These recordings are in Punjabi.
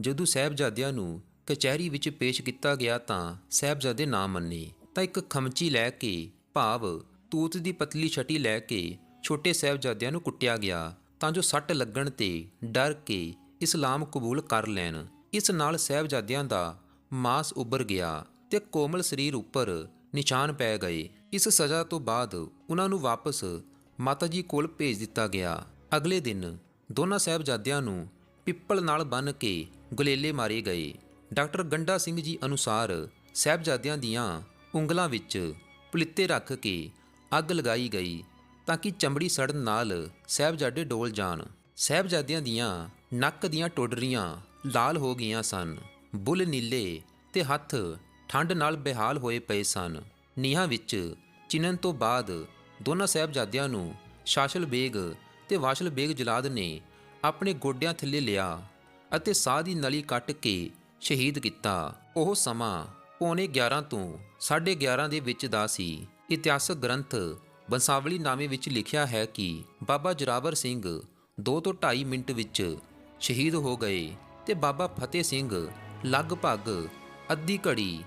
ਜਦੋਂ ਸਾਹਿਬਜ਼ਾਦਿਆਂ ਨੂੰ ਕਚਹਿਰੀ ਵਿੱਚ ਪੇਸ਼ ਕੀਤਾ ਗਿਆ ਤਾਂ ਸਾਹਿਬਜ਼ਾਦੇ ਨਾ ਮੰਨੇ, ਤਾਂ ਇੱਕ ਖਮਚੀ ਲੈ ਕੇ ਭਾਵ ਤੂਤ ਦੀ ਪਤਲੀ ਛਟੀ ਲੈ ਕੇ ਛੋਟੇ ਸਾਹਿਬਜ਼ਾਦਿਆਂ ਨੂੰ ਕੁੱਟਿਆ ਗਿਆ, ਤਾਂ ਜੋ ਸੱਟ ਲੱਗਣ ਤੇ ਡਰ ਕੇ ਇਸਲਾਮ ਕਬੂਲ ਕਰ ਲੈਣ। ਇਸ ਨਾਲ ਸਾਹਿਬਜ਼ਾਦਿਆਂ ਦਾ ਮਾਸ ਉੱਭਰ ਗਿਆ ਤੇ ਕੋਮਲ ਸਰੀਰ ਉੱਪਰ ਨਿਸ਼ਾਨ ਪੈ ਗਏ। ਇਸ ਸਜ਼ਾ ਤੋਂ ਬਾਅਦ ਉਹਨਾਂ ਨੂੰ ਵਾਪਸ ਮਾਤਾ ਜੀ ਕੋਲ ਭੇਜ ਦਿੱਤਾ ਗਿਆ। ਅਗਲੇ ਦਿਨ ਦੋਨਾਂ ਸਾਹਿਬਜ਼ਾਦਿਆਂ ਨੂੰ ਪਿੱਪਲ ਨਾਲ ਬੰਨ੍ਹ ਕੇ ਗੁਲੇਲੇ ਮਾਰੇ ਗਏ। ਡਾਕਟਰ ਗੰਡਾ ਸਿੰਘ ਜੀ ਅਨੁਸਾਰ ਸਾਹਿਬਜ਼ਾਦਿਆਂ ਦੀਆਂ ਉਂਗਲਾਂ ਵਿੱਚ ਪੁਲਿੱਤੇ ਰੱਖ ਕੇ ਅੱਗ ਲਗਾਈ ਗਈ ਤਾਂ ਕਿ ਚਮੜੀ ਸੜਨ ਨਾਲ ਸਾਹਿਬਜ਼ਾਦੇ ਡੋਲ ਜਾਣ। ਸਾਹਿਬਜ਼ਾਦਿਆਂ ਦੀਆਂ ਨੱਕ ਦੀਆਂ ਟੋਡਰੀਆਂ ਲਾਲ ਹੋ ਗਈਆਂ ਸਨ। ਬੁੱਲ ਨੀਲੇ ਤੇ ਹੱਥ ਠੰਡ ਨਾਲ ਬੇਹਾਲ ਹੋਏ ਪਏ ਸਨ। ਨੀਹਾਂ ਵਿੱਚ ਚਿਣਨ ਤੋਂ ਬਾਅਦ ਦੋਨਾਂ ਸਾਹਿਬਜ਼ਾਦਿਆਂ ਨੂੰ ਸ਼ਾਸ਼ਲ ਬੇਗ ਤੇ ਵਾਸ਼ਲ ਬੇਗ ਜਲਾਦ ਨੇ ਆਪਣੇ ਗੋਡਿਆਂ ਥੱਲੇ ਲਿਆ ਅਤੇ ਸਾਹ ਦੀ ਨਲੀ ਕੱਟ ਕੇ ਸ਼ਹੀਦ ਕੀਤਾ। ਉਹ ਸਮਾਂ ਪੌਣੇ 11 ਤੋਂ 11:30 ਦੇ ਵਿੱਚ ਦਾ ਸੀ। ਇਤਿਹਾਸਕ ਗ੍ਰੰਥ ਬੰਸਾਵਲੀ ਨਾਮੇ ਵਿੱਚ ਲਿਖਿਆ ਹੈ ਕਿ ਬਾਬਾ ਜਰਾਵਰ ਸਿੰਘ 2 ਤੋਂ 2.5 ਮਿੰਟ ਵਿੱਚ ਸ਼ਹੀਦ ਹੋ ਗਏ ਤੇ ਬਾਬਾ ਫਤਿਹ ਸਿੰਘ ਲਗਭਗ ਅੱਧੀ ਘੜੀ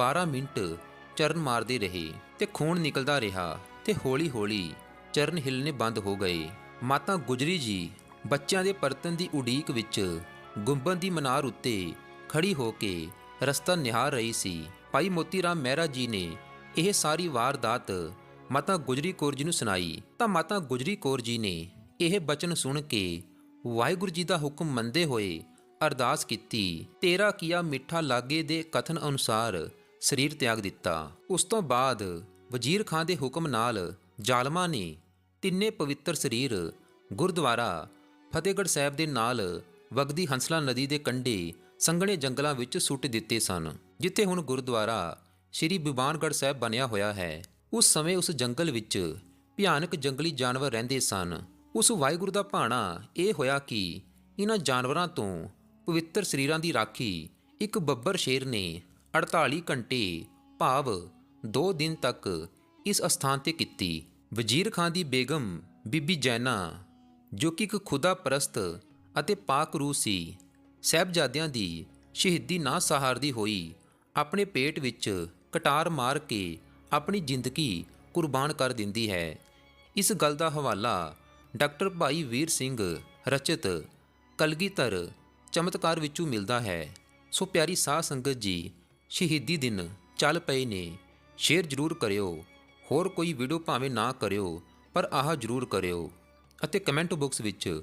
12 ਮਿੰਟ ਚਰਨ ਮਾਰਦੇ ਰਹੇ ਤੇ ਖੂਨ ਨਿਕਲਦਾ ਰਿਹਾ ਤੇ ਹੌਲੀ-ਹੌਲੀ ਚਰਨ ਹਿਲਨੇ ਬੰਦ ਹੋ ਗਏ। ਮਾਤਾ ਗੁਜਰੀ ਜੀ ਬੱਚਿਆਂ ਦੇ ਪਰਤਨ ਦੀ ਉਡੀਕ ਵਿੱਚ ਗੁੰਬਦ ਦੀ ਮਨਾਰ ਉੱਤੇ ਖੜੀ ਹੋ ਕੇ ਰਸਤਾ ਨਿਹਾਰ ਰਹੀ ਸੀ। ਭਾਈ ਮੋਤੀ ਰਾਮ ਮਹਿਰਾ ਜੀ ਨੇ ਇਹ ਸਾਰੀ ਵਾਰਦਾਤ ਮਾਤਾ ਗੁਜਰੀ ਕੌਰ ਜੀ ਨੂੰ ਸੁਣਾਈ। ਤਾਂ ਮਾਤਾ ਗੁਜਰੀ ਕੌਰ ਜੀ ਨੇ ਇਹ ਬਚਨ ਸੁਣ ਕੇ ਵਾਹਿਗੁਰੂ ਜੀ ਦਾ ਹੁਕਮ ਮੰਨਦੇ ਹੋਏ ਅਰਦਾਸ ਕੀਤੀ, ਤੇਰਾ ਕੀਆ ਮਿੱਠਾ ਲਾਗੇ ਦੇ ਕਥਨ ਅਨੁਸਾਰ ਸਰੀਰ ਤਿਆਗ ਦਿੱਤਾ। ਉਸ ਤੋਂ ਬਾਅਦ ਵਜ਼ੀਰ ਖਾਨ ਦੇ ਹੁਕਮ ਨਾਲ ਜ਼ਾਲਮਾਂ ਨੇ ਤਿੰਨੇ ਪਵਿੱਤਰ ਸਰੀਰ ਗੁਰਦੁਆਰਾ ਫਤਿਹਗੜ੍ਹ ਸਾਹਿਬ ਦੇ ਨਾਲ ਵਗਦੀ ਹੰਸਲਾ ਨਦੀ ਦੇ ਕੰਢੇ ਸੰਘਣੇ ਜੰਗਲਾਂ ਵਿੱਚ ਸੁੱਟ ਦਿੱਤੇ ਸਨ, ਜਿੱਥੇ ਹੁਣ ਗੁਰਦੁਆਰਾ ਸ਼੍ਰੀ ਬਿਬਾਨਗੜ੍ਹ ਸਾਹਿਬ ਬਣਿਆ ਹੋਇਆ ਹੈ। ਉਸ ਸਮੇਂ ਉਸ ਜੰਗਲ ਵਿੱਚ ਭਿਆਨਕ ਜੰਗਲੀ ਜਾਨਵਰ ਰਹਿੰਦੇ ਸਨ। ਉਸ ਵਾਹਿਗੁਰੂ ਦਾ ਭਾਣਾ ਇਹ ਹੋਇਆ ਕਿ ਇਹਨਾਂ ਜਾਨਵਰਾਂ ਤੋਂ ਪਵਿੱਤਰ ਸਰੀਰਾਂ ਦੀ ਰਾਖੀ ਇੱਕ ਬੱਬਰ ਸ਼ੇਰ ਨੇ 48 ਘੰਟੇ ਭਾਵ 2 ਦਿਨ ਤੱਕ ਇਸ ਅਸਥਾਨ ਤੇ ਕੀਤੀ। ਵਜ਼ੀਰ ਖਾਨ ਦੀ ਬੇਗਮ ਬੀਬੀ ਜੈਨਾ, ਜੋ ਕਿ ਇੱਕ ਖੁਦਾ ਪ੍ਰਸਤ ਅਤੇ ਪਾਕ ਰੂਹ ਸੀ। ਸਹਿਬਜ਼ਾਦਿਆਂ ਦੀ ਸ਼ਹੀਦੀ ਨਾ ਸਹਾਰਦੀ ਹੋਈ। ਆਪਣੇ ਪੇਟ ਵਿੱਚ ਕਟਾਰ ਮਾਰ ਕੇ ਆਪਣੀ ਜ਼ਿੰਦਗੀ ਕੁਰਬਾਨ ਕਰ ਦਿੰਦੀ ਹੈ। ਇਸ ਗੱਲ ਦਾ ਹਵਾਲਾ ਡਾਕਟਰ ਭਾਈ ਵੀਰ ਸਿੰਘ ਰਚਿਤ ਕਲਗੀਧਰ ਚਮਤਕਾਰ ਵਿੱਚੋਂ ਮਿਲਦਾ ਹੈ। ਸੋ ਪਿਆਰੀ ਸਾਧ ਸੰਗਤ ਜੀ, ਸ਼ਹੀਦੀ ਦਿਨ ਚੱਲ ਪਏ ਨੇ। ਸ਼ੇਅਰ ਜ਼ਰੂਰ ਕਰਿਓ। ਹੋਰ ਕੋਈ ਵੀਡੀਓ ਭਾਵੇਂ ਨਾ ਕਰਿਓ, ਪਰ ਆਹ ਜ਼ਰੂਰ ਕਰਿਓ ਅਤੇ ਕਮੈਂਟ ਬਾਕਸ ਵਿੱਚ